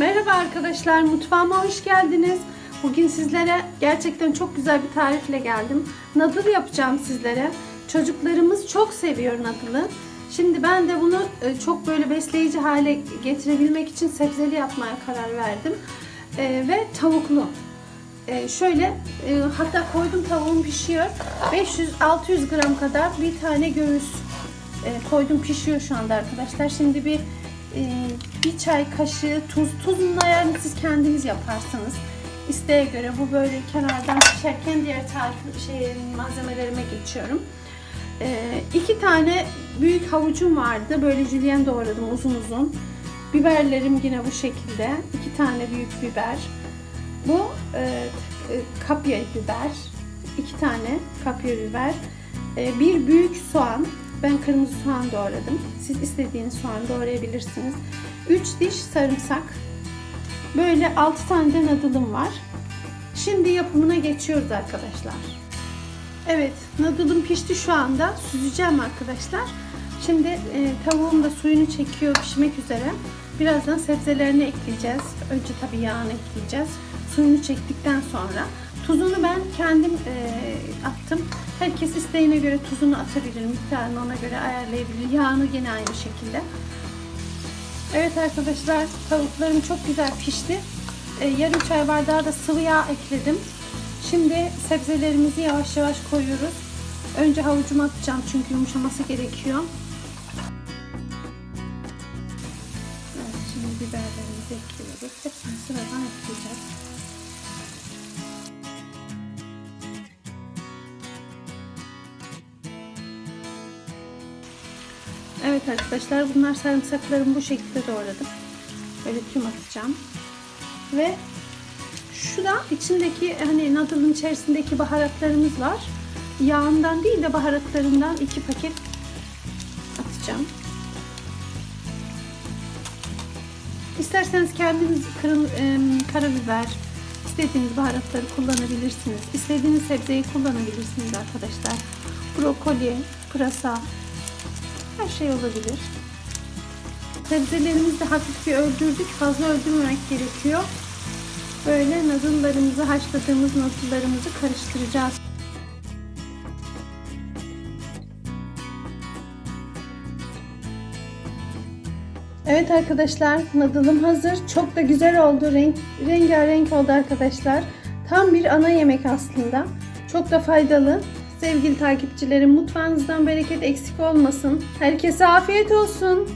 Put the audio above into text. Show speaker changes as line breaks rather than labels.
Merhaba arkadaşlar, mutfağıma hoş geldiniz. Bugün sizlere gerçekten çok güzel bir tarifle geldim. Nadıl yapacağım sizlere. Çocuklarımız çok seviyor nadılı. Şimdi ben de bunu e, çok böyle besleyici hale getirebilmek için sebzeli yapmaya karar verdim. E, ve tavuklu. E, şöyle hatta koydum tavuğum pişiyor. 500-600 gram kadar bir tane göğüs koydum pişiyor şu anda arkadaşlar. Şimdi bir bir çay kaşığı tuz. Tuzun ayarını siz kendiniz yaparsınız. İsteğe göre bu böyle kenardan pişerken diğer tarif şey, malzemelerime geçiyorum. E, iki tane büyük havucum vardı. Böyle jülyen doğradım uzun uzun. Biberlerim yine bu şekilde. İki tane büyük biber. Bu e, e, kapya biber. iki tane kapya biber. E, bir büyük soğan. Ben kırmızı soğan doğradım. Siz istediğiniz soğan doğrayabilirsiniz. 3 diş sarımsak. Böyle 6 tane de nadılım var. Şimdi yapımına geçiyoruz arkadaşlar. Evet, nadılım pişti şu anda. Süzeceğim arkadaşlar. Şimdi e, tavuğum da suyunu çekiyor pişmek üzere. Birazdan sebzelerini ekleyeceğiz. Önce tabii yağını ekleyeceğiz. Suyunu çektikten sonra tuzunu ben kendim e, attım. Herkes isteğine göre tuzunu atabilir, miktarını ona göre ayarlayabilir. Yağını yine aynı şekilde. Evet arkadaşlar, tavuklarım çok güzel pişti. E, yarım çay bardağı da sıvı yağ ekledim. Şimdi sebzelerimizi yavaş yavaş koyuyoruz. Önce havucumu atacağım çünkü yumuşaması gerekiyor. Evet, şimdi biberlerimizi ekliyoruz. Hepsini sıradan ekleyeceğiz. Evet arkadaşlar bunlar sarımsaklarımı bu şekilde doğradım. Böyle tüm atacağım. Ve şu da içindeki hani nadılın içerisindeki baharatlarımız var. Yağından değil de baharatlarından iki paket atacağım. İsterseniz kendiniz kırıl, e, karabiber, istediğiniz baharatları kullanabilirsiniz. İstediğiniz sebzeyi kullanabilirsiniz arkadaşlar. Brokoli, pırasa, her şey olabilir. Sebzelerimizi de hafif bir öldürdük. Fazla öldürmemek gerekiyor. Böyle nadıllarımızı, haşladığımız nadıllarımızı karıştıracağız. Evet arkadaşlar, nadılım hazır. Çok da güzel oldu. Renk, rengarenk oldu arkadaşlar. Tam bir ana yemek aslında. Çok da faydalı. Sevgili takipçilerim, mutfağınızdan bereket eksik olmasın. Herkese afiyet olsun.